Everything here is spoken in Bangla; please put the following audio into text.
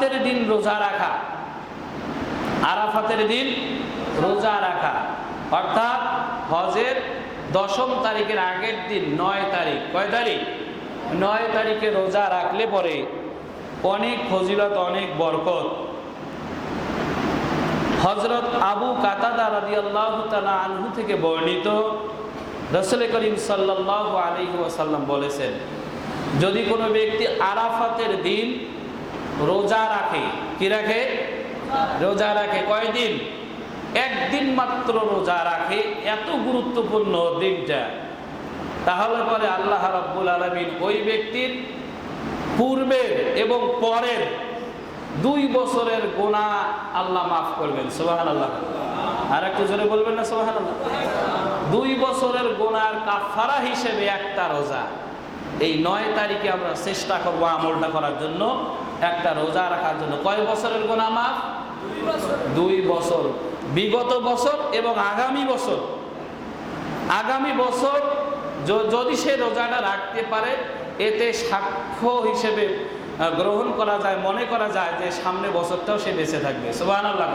আরাফাতের দিন রোজা রাখা। আরাফাতের দিন রোজা রাখা। অর্থাৎ হজের দশম তারিখের আগের দিন, নয় তারিখ। কয় তারিখ? নয় তারিখে রোজা রাখলে পরে অনেক ফজিলত, অনেক বরকত। হজরত আবু কাতাদা রাদি আল্লাহ তালা আনহু থেকে বর্ণিত রসুল করিম সাল্লাহ আলী ওয়াসাল্লাম বলেছেন, যদি কোনো ব্যক্তি আরাফাতের দিন রোজা রাখে। কি রাখে? রোজা রাখে। কয়দিন? একদিন মাত্র রোজা রাখে। এত গুরুত্বপূর্ণ দিনটা। তাহলে পরে আল্লাহ রাব্বুল আলমিন ওই ব্যক্তির পূর্বের এবং পরের দুই বছরের গোনা আল্লাহ মাফ করবেন। সোহান আল্লাহ আর একটু জোরে বলবেন না? সোহান আল্লাহ দুই বছরের গোনার কাফারা হিসেবে একটা রোজা। এই নয় তারিখে আমরা চেষ্টা করব আমলটা করার জন্য। একটা রোজা রাখার জন্য। কয় বছরের গোনা মাফ? দুই বছর। বিগত বছর এবং আগামী বছর। আগামী বছর যদি সে রোজাটা রাখতে পারে, এতে সাক্ষ্য হিসেবে গ্রহণ করা যায়, মনে করা যায় যে সামনে বছরটাও সে বেঁচে থাকবে। সুবাহ আল্লাহ